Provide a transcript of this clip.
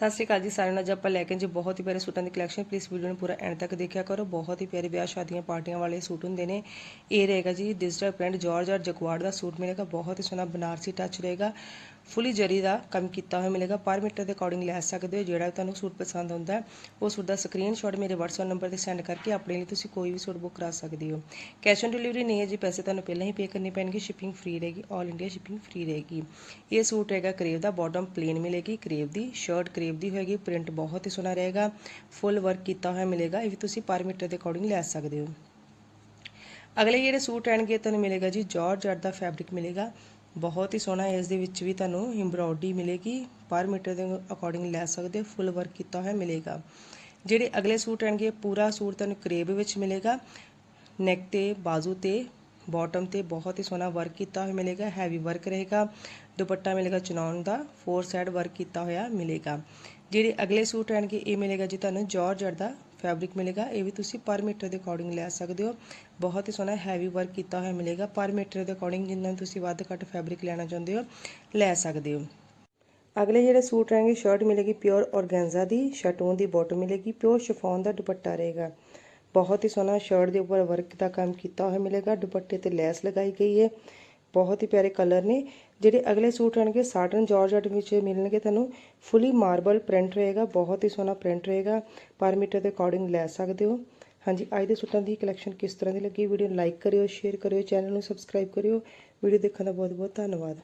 ਸਤਿ ਸ਼੍ਰੀ ਅਕਾਲ ਜੀ ਸਾਰਿਆਂ ਨੂੰ। ਅੱਜ ਆਪਾਂ ਲੈ ਕੇ ਜੀ ਬਹੁਤ ਹੀ ਪਿਆਰੇ ਸੂਟਾਂ ਦੀ ਕਲੈਕਸ਼ਨ ਪਲੀਜ਼ ਵੀਡੀਓ ਨੂੰ ਪੂਰਾ ਐਂਡ ਤੱਕ ਦੇਖਿਆ ਕਰੋ। ਬਹੁਤ ਹੀ ਪਿਆਰੇ ਵਿਆਹ ਸ਼ਾਦੀਆਂ ਪਾਰਟੀਆਂ ਵਾਲੇ ਸੂਟ ਹੁੰਦੇ ਨੇ। ਇਹ ਰਹੇਗਾ ਜੀ ਡਿਜੀਟਲ ਪ੍ਰਿੰਟ ਜਾਰਜ ਔਰ ਜਗਵਾੜ ਦਾ ਸੂਟ ਮਿਲੇਗਾ। ਬਹੁਤ ਹੀ ਸੋਹਣਾ ਬਨਾਰਸੀ ਟੱਚ ਰਹੇਗਾ। ਫੁੱਲੀ ਜਰੀ ਦਾ ਕੰਮ ਕੀਤਾ ਹੋਇਆ ਮਿਲੇਗਾ। ਪਰ ਮੀਟਰ ਦੇ ਅਕੋਰਡਿੰਗ ਲੈ ਸਕਦੇ ਹੋ। ਜਿਹੜਾ ਵੀ ਤੁਹਾਨੂੰ ਸੂਟ ਪਸੰਦ ਆਉਂਦਾ ਉਹ ਸੂਟ ਦਾ ਸਕਰੀਨਸ਼ਾਟ ਮੇਰੇ WhatsApp ਨੰਬਰ ਤੇ ਸੈਂਡ ਕਰਕੇ ਆਪਣੇ ਲਈ ਤੁਸੀਂ ਕੋਈ ਵੀ ਸੂਟ ਬੁੱਕ ਕਰਾ ਸਕਦੇ ਹੋ। ਕੈਸ਼ ਔਨ ਡਿਲੀਵਰੀ ਨਹੀਂ ਹੈ ਜੀ। ਪੈਸੇ ਤੁਹਾਨੂੰ ਪਹਿਲਾਂ ਹੀ ਪੇ ਕਰਨੇ ਪੈਣਗੇ। ਸ਼ਿਪਿੰਗ ਫ੍ਰੀ ਰਹੇਗੀ। 올 ਇੰਡੀਆ ਸ਼ਿਪਿੰਗ ਫ੍ਰੀ ਰਹੇਗੀ। ਇਹ ਸੂਟ ਰਹੇਗਾ ਕਰੇਵ ਦਾ। ਬਾਟਮ ਪਲੇਨ ਮਿਲੇਗੀ। ਕਰੇਵ ਦੀ ਸ਼ਰਟ ਕਰੇਵ ਦੀ ਹੋਏਗੀ ਪ੍ਰਿੰਟ ਬਹੁਤ ਹੀ ਸੋਹਣਾ ਰਹੇਗਾ ਫੁੱਲ ਵਰਕ ਕੀਤਾ ਹੋਇਆ ਮਿਲੇਗਾ, ਇਹ ਵੀ ਤੁਸੀਂ ਪਰ ਮੀਟਰ ਦੇ ਅਕੋਰਡਿੰਗ ਲੈ ਸਕਦੇ ਹੋ। ਅਗਲੇ ਜਿਹੜੇ ਸੂਟ ਆਣਗੇ, ਤੁਹਾਨੂੰ ਮਿਲੇਗਾ ਜੀ ਜਾਰਜ ਦਾ ਫੈਬਰਿਕ ਮਿਲੇਗਾ, ਬਹੁਤ ਹੀ ਸੋਹਣਾ ਇਸ ਦੇ ਵਿੱਚ ਵੀ ਤੁਹਾਨੂੰ ਐਮਬ੍ਰੋਇਡਰੀ ਮਿਲੇਗੀ ਪਰ ਮੀਟਰ ਦੇ ਅਕੋਰਡਿੰਗ ਲੈ ਸਕਦੇ ਹੋ ਫੁੱਲ ਵਰਕ ਕੀਤਾ ਹੋਇਆ ਮਿਲੇਗਾ। ਜਿਹੜੇ ਅਗਲੇ ਸੂਟ ਆਣਗੇ, ਪੂਰਾ ਸੂਟ ਤੁਹਾਨੂੰ ਕਰੇਬ ਵਿੱਚ ਮਿਲੇਗਾ ਨੈਕ ਤੇ, ਬਾਜ਼ੂ ਤੇ ਬਾਟਮ ਤੇ ਬਹੁਤ ਹੀ ਸੋਹਣਾ ਵਰਕ ਕੀਤਾ ਹੋਇਆ ਮਿਲੇਗਾ ਹੈਵੀ ਵਰਕ ਰਹੇਗਾ। ਦੁਪੱਟਾ ਮਿਲੇਗਾ ਚਨੌਨ ਦਾ ਫੋਰ ਸਾਈਡ ਵਰਕ ਕੀਤਾ ਹੋਇਆ ਮਿਲੇਗਾ। ਜਿਹੜੇ ਅਗਲੇ ਸੂਟ ਰਹਿਣਗੇ, ਇਹ ਮਿਲੇਗਾ ਜੀ ਤੁਹਾਨੂੰ ਜਾਰਜਟ ਦਾ ਫੈਬਰਿਕ ਮਿਲੇਗਾ। ਇਹ ਵੀ ਤੁਸੀਂ ਪਰ ਮੀਟਰ ਦੇ ਅਕੋਰਡਿੰਗ ਲੈ ਸਕਦੇ ਹੋ। ਬਹੁਤ ਹੀ ਸੋਹਣਾ ਹੈਵੀ ਵਰਕ ਕੀਤਾ ਹੋਇਆ ਮਿਲੇਗਾ। ਪਰ ਮੀਟਰ ਦੇ ਅਕੋਰਡਿੰਗ ਜਿੰਨਾ ਤੁਸੀਂ ਵੱਧ ਘੱਟ ਫੈਬਰਿਕ ਲੈਣਾ ਚਾਹੁੰਦੇ ਹੋ, ਲੈ ਸਕਦੇ ਹੋ। ਅਗਲੇ ਜਿਹੜੇ ਸੂਟ ਰਹਿਣਗੇ ਸ਼ਰਟ ਮਿਲੇਗੀ ਪਿਓਰ ਔਰਗੈਂਜ਼ਾ ਦੀ ਸ਼ਟੂਨ ਦੀ ਬਾਟਮ ਮਿਲੇਗੀ ਪਿਓਰ ਸ਼ਿਫੋਨ ਦਾ ਦੁਪੱਟਾ ਰਹੇਗਾ। ਬਹੁਤ ਹੀ ਸੋਹਣਾ ਸ਼ਰਟ ਦੇ ਉੱਪਰ ਵਰਕ ਦਾ ਕੰਮ ਕੀਤਾ ਹੋਇਆ ਮਿਲੇਗਾ, ਦੁਪੱਟੇ ਤੇ ਲੈਸ ਲਗਾਈ ਗਈ ਹੈ। ਬਹੁਤ ਹੀ ਪਿਆਰੇ ਕਲਰ ਨੇ। ਜਿਹੜੇ ਅਗਲੇ ਸੂਟ ਰਹਿਣਗੇ ਸਾਟਨ ਜਾਰਜਟ ਵਿੱਚ ਮਿਲਣਗੇ ਤੁਹਾਨੂੰ। ਫੁੱਲੀ ਮਾਰਬਲ ਪ੍ਰਿੰਟ ਰਹੇਗਾ, ਬਹੁਤ ਹੀ ਸੋਹਣਾ ਪ੍ਰਿੰਟ ਰਹੇਗਾ। ਪਰ ਮੀਟਰ ਦੇ ਅਕੋਰਡਿੰਗ ਲੈ ਸਕਦੇ ਹੋ। ਹਾਂਜੀ, ਅੱਜ ਦੇ ਸੂਟਾਂ ਦੀ ਕਲੈਕਸ਼ਨ ਕਿਸ ਤਰ੍ਹਾਂ ਦੀ ਲੱਗੀ? ਵੀਡੀਓ ਨੂੰ ਲਾਈਕ ਕਰਿਓ ਸ਼ੇਅਰ ਕਰਿਓ ਚੈਨਲ ਨੂੰ ਸਬਸਕ੍ਰਾਈਬ ਕਰਿਓ। ਵੀਡੀਓ ਦੇਖਣ ਦਾ ਬਹੁਤ ਬਹੁਤ ਧੰਨਵਾਦ।